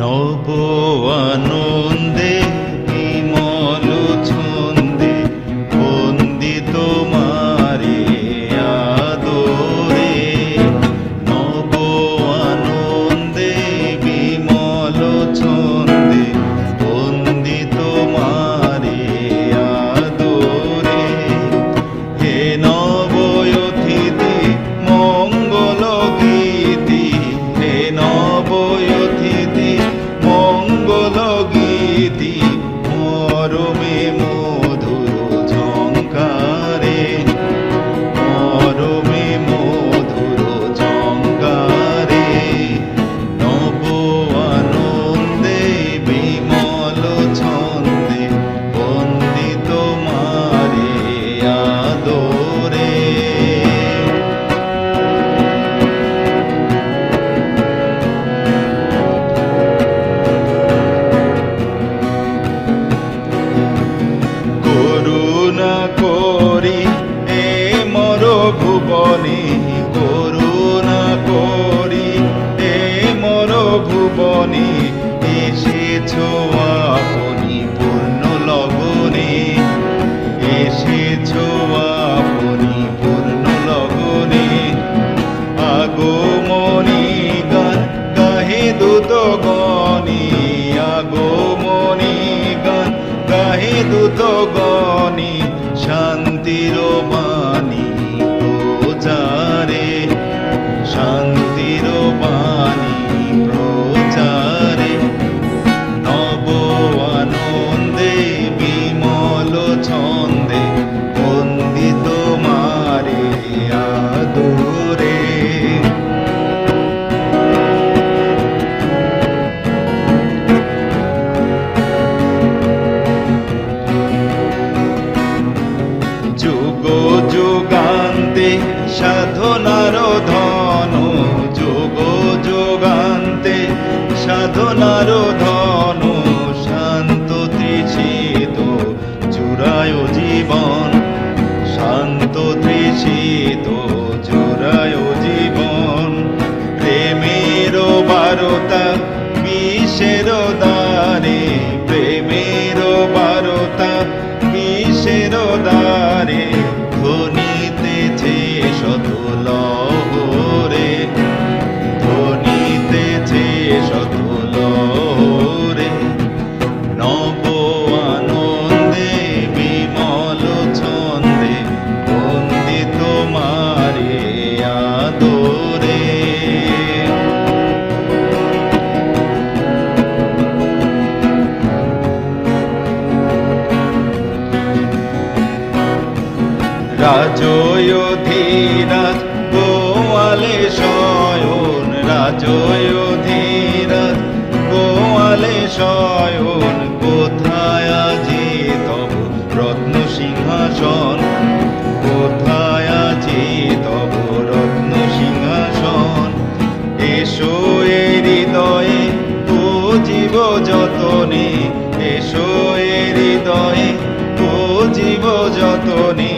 নব আনন্দে bonnie, is it to one? জীবন। শান্ত তৃষিত জোড়ায় জীবন। প্রেমের বারতা বিষের দারে প্রেমের বারতা বিষের দারে রাজয়োধীরাজ গোয়ালে শয়ন রাজয়োধীরাজ গোয়ালে শয়ন, কোথায় আজি তব রত্ন সিংহাসন? কোথায় আজি তব রত্ন সিংহাসন? এসো এ হৃদয়ে ও জীব যতনে। এসো এ হৃদয়ে ও জীব যতনে।